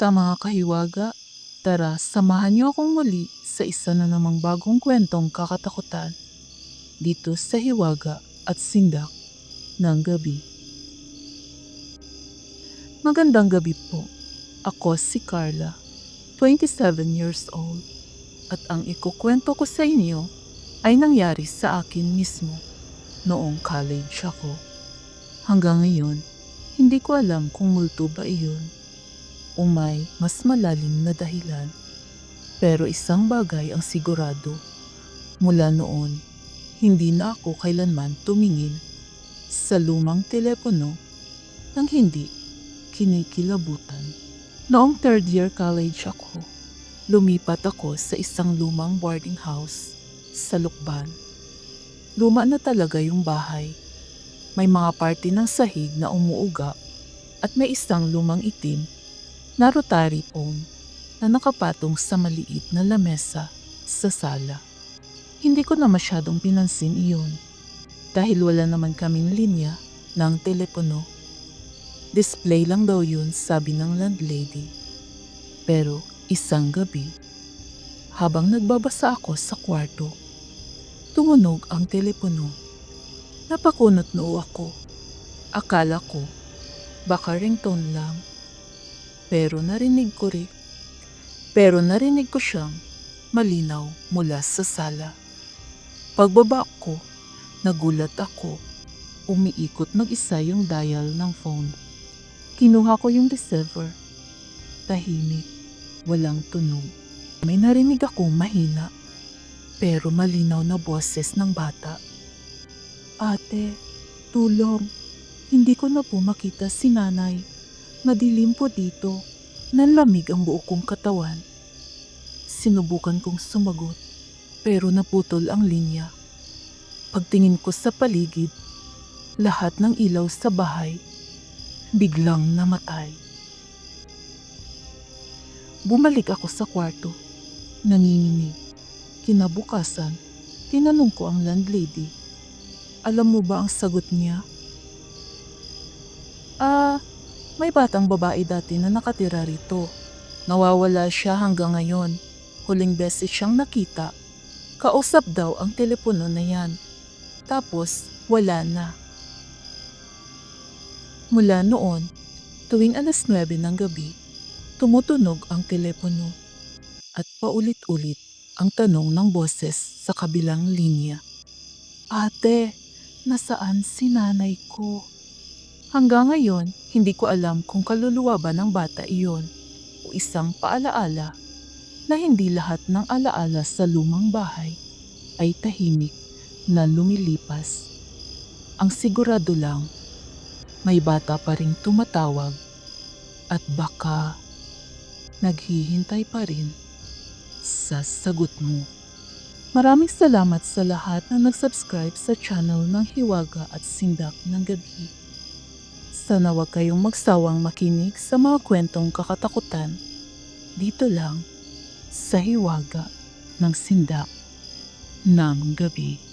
Kamusta mga kahiwaga? Tara, samahan niyo akong muli sa isa na namang bagong kwentong kakatakutan dito sa Hiwaga at Sindak ng Gabi. Magandang gabi po. Ako si Carla, 27 years old. At ang ikukwento ko sa inyo ay nangyari sa akin mismo noong college ako. Hanggang ngayon, hindi ko alam kung multo ba iyon o mas malalim na dahilan. Pero isang bagay ang sigurado. Mula noon, hindi na ako kailanman tumingin sa lumang telepono nang hindi kinikilabutan. Noong third year college ako, lumipat ako sa isang lumang boarding house sa Lukban. Luma na talaga yung bahay. May mga party ng sahig na umuuga at may isang lumang itim na rotary phone na nakapatong sa maliit na lamesa sa sala. Hindi ko na masyadong pinansin iyon dahil wala naman kaming linya ng telepono. Display lang daw yun sabi ng landlady. Pero isang gabi, habang nagbabasa ako sa kwarto, tumunog ang telepono. Napakunot noo ako. Akala ko, baka ringtone lang. Pero narinig ko rin. Pero narinig ko siyang malinaw mula sa sala. Pagbaba ko, nagulat ako. Umiikot mag-isa yung dial ng phone. Kinuha ko yung receiver. Tahimik, walang tunog. May narinig ako mahina, pero malinaw na boses ng bata. Ate, tulong. Hindi ko na po makita si nanay. Madilim po dito. Nanlamig ang buo kong katawan. Sinubukan kong sumagot, pero naputol ang linya. Pagtingin ko sa paligid, lahat ng ilaw sa bahay biglang namatay. Bumalik ako sa kwarto. Nanginginig. Kinabukasan, tinanong ko ang landlady. Alam mo ba ang sagot niya? Ah, may batang babae dati na nakatira rito. Nawawala siya hanggang ngayon. Huling beses siyang nakita. Kausap daw ang telepono na yan. Tapos, wala na. Mula noon, tuwing alas 9 ng gabi, tumutunog ang telepono at paulit-ulit ang tanong ng boses sa kabilang linya. Ate, nasaan si nanay ko? Hanggang ngayon, hindi ko alam kung kaluluwa ba ng bata iyon o isang paalaala na hindi lahat ng alaala sa lumang bahay ay tahimik na lumilipas. Ang sigurado lang, may bata pa ring tumatawag at baka naghihintay pa rin sa sagot mo. Maraming salamat sa lahat na nag-subscribe sa channel ng Hiwaga at Sindak ng Gabi. Sana wag kayong magsawang makinig sa mga kwentong kakatakutan dito lang sa Hiwaga ng Sindak ng Gabi.